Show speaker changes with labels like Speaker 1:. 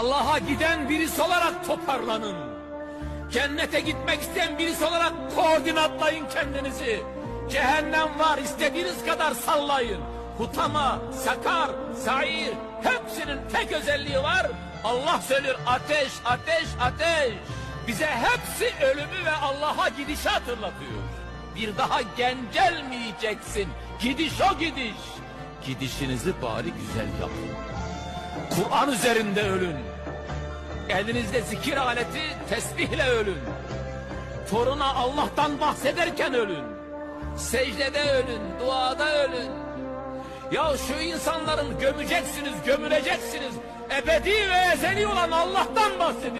Speaker 1: Allah'a giden birisi olarak toparlanın. Cennete gitmek isteyen birisi olarak koordinatlayın kendinizi. Cehennem var istediğiniz kadar sallayın. Hutama, sakar, sair hepsinin tek özelliği var. Allah söylüyor ateş, ateş, ateş. Bize hepsi ölümü ve Allah'a gidişi hatırlatıyor. Bir daha gencelmeyeceksin. Gidiş o gidiş. Gidişinizi bari güzel yapın. Kur'an üzerinde ölün. Elinizde zikir aleti tesbihle ölün. Toruna Allah'tan bahsederken ölün. Secdede ölün, duada ölün. Ya şu insanların gömeceksiniz, gömüleceksiniz. Ebedi ve ezeli olan Allah'tan bahsedin.